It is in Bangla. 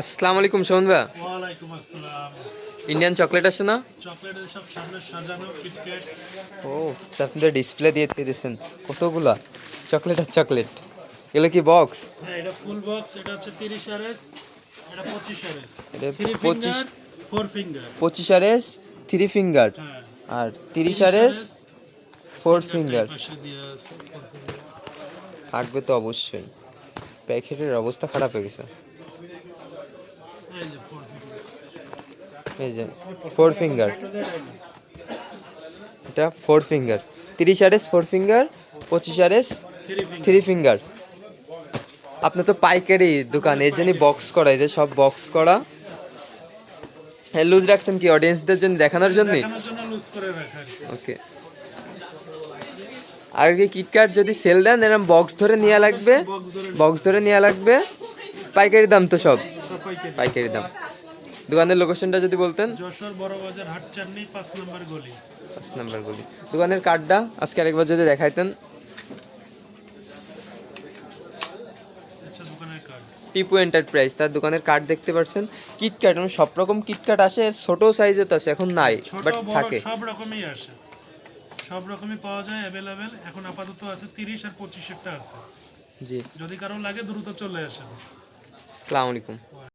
আসসালামু আলাইকুম সোহন ভাই। ওয়ালাইকুম আসসালাম। ইন্ডিয়ান চকলেট আছে না? চকলেটের সব সামনে সাজানো কিটক্যাট ও আপনি তো ডিসপ্লে দিয়ে দিয়ে দিয়েছেন। কতগুলা? চকলেট আর চকলেট এগুলো কি বক্স হ্যাঁ এটা ফুল বক্স এটা হচ্ছে তিরিশ আর এস এটা পঁচিশ আর এস এটা 25 ফিঙ্গার ফোর ফিঙ্গার পঁচিশ আর এস থ্রি ফিঙ্গার আর তিরিশ আর এস ফোর ফিঙ্গার। থাকবে তো অবশ্যই। প্যাকেটের অবস্থা খারাপ হয়ে গেছে এই যে ফোর ফিঙ্গার এই যে ফোর ফিঙ্গার এটা ফোর ফিঙ্গার তিরিশ আর এস ফোর ফিঙ্গার পঁচিশ আর এস থ্রি ফিঙ্গার আপনার তো পাইকারি দোকান এর জন্যই বক্স করা এই যে সব বক্স করা। হ্যাঁ লুজ রাখছেন কি অডিয়েন্সদের জন্য দেখানোর জন্য। ওকে আর কি কিটক্যাট যদি সেল দেন এরকম বক্স ধরে নেওয়া লাগবে। বক্স ধরে নেওয়া লাগবে। পাইকারি দাম তো সব। পাইকারি দাম। দোকানের লোকেশনটা যদি বলতেন। যশোর বড় বাজার হাট চাটনি পাঁচ নম্বর গলি। পাঁচ নাম্বার গলি। দোকানের কার্ডটা আজকে আরেকবার যদি দেখাইতেন। আচ্ছা টিপু এন্টারপ্রাইজ তার দোকানের কার্ড দেখতে পাচ্ছেন। কিটক্যাট এবং সব রকম কিটক্যাট আসে ছোট সাইজে তো আছে এখন নাই বাট থাকে। সব রকমই আসে। সব রকমই পাওয়া যায় অ্যাভেলেবেল এখন আপাতত আছে তিরিশ আর পঁচিশেরটা আছে। জি। যদি কারও লাগে দ্রুত চলে আসেন। আসসালামু আলাইকুম।